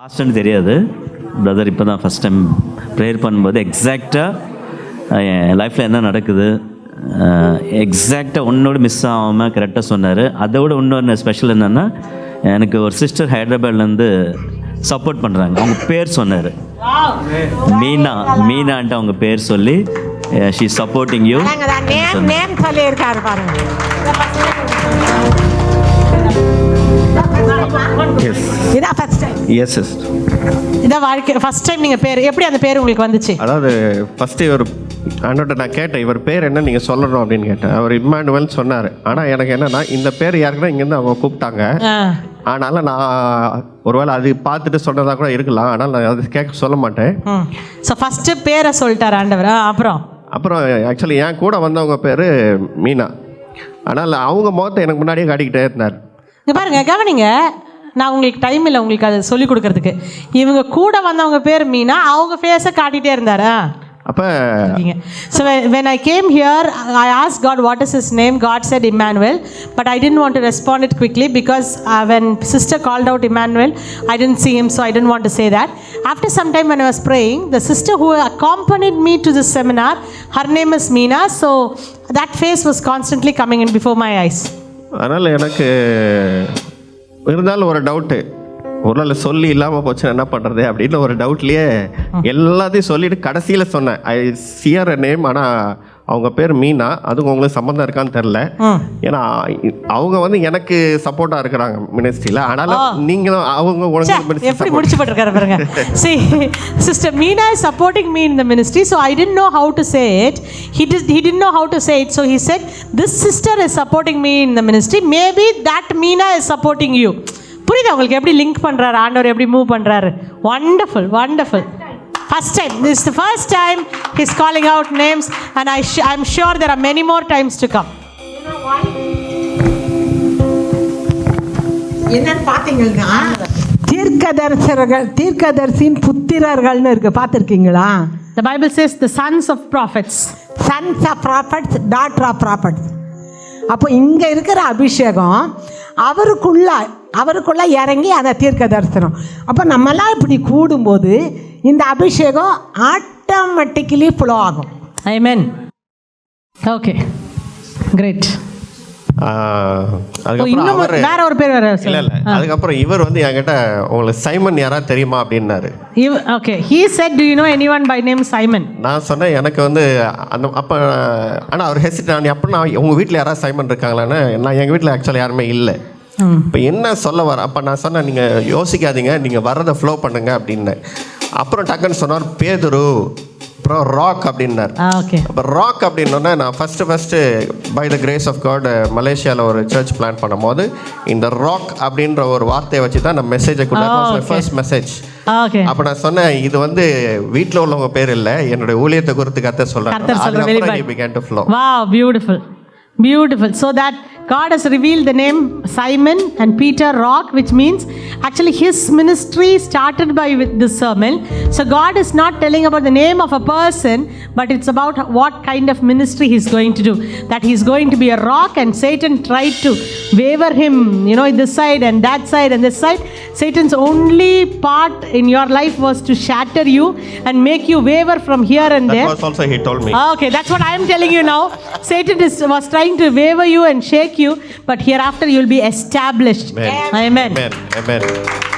லாஸ்ட்டுன்னு தெரியாது. பிரதர் இப்போ தான் ஃபஸ்ட் டைம் ப்ரேயர் பண்ணும்போது எக்ஸாக்டாக என் லைஃப்பில் என்ன நடக்குது? எக்ஸாக்டாக ஒன்னோடு மிஸ் ஆகாமல் கரெக்டாக சொன்னார். அதை விட இன்னொன்று ஸ்பெஷல் என்னென்னா எனக்கு ஒரு சிஸ்டர் ஹைதராபாத்லேருந்து சப்போர்ட் பண்ணுறாங்க அவங்க பேர் சொன்னார். மீனா மீனான்ட்டு அவங்க பேர் சொல்லி ஷீ சப்போர்ட்டிங் யூ பாருங்க. எஸ் எஸ் இதான் வாழ்க்கை. ஃபர்ஸ்ட் டைம் நீங்க பேர் எப்படி அந்த பேர் உங்களுக்கு வந்துச்சு? அதாவது ஃபஸ்ட்டு இவர் ஆண்டோட்ட நான் கேட்டேன் இவர் பேர் என்ன நீங்கள் சொல்லணும் அப்படின்னு கேட்டேன். அவர் இம்மானுவல் சொன்னார். ஆனால் எனக்கு என்னன்னா இந்த பேர் யாருக்குன்னா இங்கேருந்து அவங்க கூப்பிட்டாங்க. ஆனாலும் நான் ஒருவேளை அது பார்த்துட்டு சொன்னதாக கூட இருக்கலாம். ஆனால் நான் அது கேட்க சொல்ல மாட்டேன். ஸோ ஃபர்ஸ்ட் பேரை சொல்லிட்டார் ஆண்டவர். அப்புறம்? அப்புறம் ஆக்சுவலி என் கூட வந்தவங்க பேர் மீனா. ஆனால் அவங்க முகத்தை எனக்கு முன்னாடியே காட்டிக்கிட்டே இருந்தார். இங்க பாருங்க கவனிங்க. நான் உங்களுக்கு டைம் இல்லை உங்களுக்கு அதை சொல்லி கொடுக்கறதுக்கு இவங்க கூட வந்தவங்க பேர் மீனா அவங்க ஃபேஸை காட்டிகிட்டே இருந்தாரா அப்போ so to respond it quickly because uh, when sister called out Emmanuel, I didn't see him, so I didn't want to say that. After some time when I was praying, the sister who accompanied me to this seminar, her name is Meena, so that face was constantly coming in before my eyes. அதனால் எனக்கு இருந்தாலும் ஒரு doubt ஒரு நாள் சொல்லி இல்லாமல் போச்சுன்னா என்ன பண்ணுறது அப்படின்னு ஒரு டவுட்லேயே எல்லாத்தையும் சொல்லிட்டு கடைசியில் சொன்னேன். ஐ சியர் நேம் ஆனால் அவங்க பேர் மீனா அதுக்கு உங்களுக்கு சம்மந்தம் இருக்கான்னு தெரில ஏன்னா அவங்க வந்து எனக்கு சப்போர்ட்டாக இருக்கிறாங்க மினிஸ்ட்ரியில் ஆனாலும் நீங்களும் அவங்க ஒழுங்கு எப்படி ministry முடிச்சு போட்டிருக்காரு பாருங்க see sister meena is supporting me in the ministry so i didn't know how to say it he did he didn't know how to say it so he said this sister is supporting me in the ministry maybe that meena is supporting you புரியுதா உங்களுக்கு எப்படி link பண்றாரு ஆண்டவர் எப்படி move பண்றாரு wonderful wonderful first time this is the first time he's calling out names and i sh- i'm sure there are many more times to come என்னன்னு பார்த்தீங்கன்னா தீர்க்கதரிசர்கள் தீர்க்கதரிசியின் புத்திரர்கள்னு இருக்கு பார்த்துருக்கீங்களா the bible says the sons of prophets sons of prophets daughter of prophets அப்போ இங்கே இருக்கிற அபிஷேகம் அவருக்குள்ள அவருக்குள்ள இறங்கி அதை தீர்க்க தரிசனம் அப்போ நம்மலாம் இப்படி கூடும்போது இந்த அபிஷேகம் ஆட்டோமேட்டிக்கலி ஃப்ளோ ஆகும். ஐ மீன் ஓகே கிரேட் அதுக்கப்புறம் அவர் வேற ஒரு பேர் வேற இல்லை இல்லை. அதுக்கப்புறம் இவர் வந்து என்கிட்ட உங்களுக்கு சைமன் யாராவது தெரியுமா? அப்படின்னாரு. Okay he said do you know anyone by name Simon நான் சொன்னேன் எனக்கு வந்து அந்த அப்போ ஆனால் அவர் ஹெசிட் நான் அப்போ நான் உங்கள் வீட்டில் யாராவது சைமன் இருக்காங்களான்னு நான் எங்கள் வீட்டில் ஆக்சுவலி யாருமே இல்லை. இப்போ என்ன சொல்ல வர அப்போ நான் சொன்னேன் நீங்கள் யோசிக்காதீங்க நீங்கள் வர்றதை ஃப்ளோ பண்ணுங்க அப்படின்னேன். அப்புறம் டக்குன்னு சொன்னார் பேதுரு அப்புறம் ராக் அப்படின்னார். ஓகே அப்போ ராக் அப்படின்னோடனே நான் first first by the grace of God மலேசியாவில் ஒரு சர்ச் பிளான் பண்ணும்போது இந்த ராக் அப்படின்ற ஒரு வார்த்தையை வச்சு தான் நான் மெசேஜை Oh, கொடுத்தேன். ஃபர்ஸ்ட் மெசேஜ் ஓகே அப்போ நான் சொன்னேன் இது வந்து வீட்டில் உள்ளவங்க பேர் இல்லை என்னுடைய ஊழியத்தை குறித்து கத்த சொல்கிறேன் கர்த்தர் சொல்ற very அதுக்கப்புறம் bad. he began to flow Wow, beautiful. Beautiful. So that God has revealed the name Simon and Peter Rock, which means actually his ministry started by this sermon. So God is not telling about the name of a person, but it's about what kind of ministry he's going to do. That he's going to be a rock, and Satan tried to waver him, you know, this side and that side and this side. Satan's only part in your life was to shatter you and make you waver from here and that there. was also he told me Okay, that's what I am telling you now. Satan is, was trying to waver you and shake you, but hereafter you'll be established. Amen. Amen. amen amen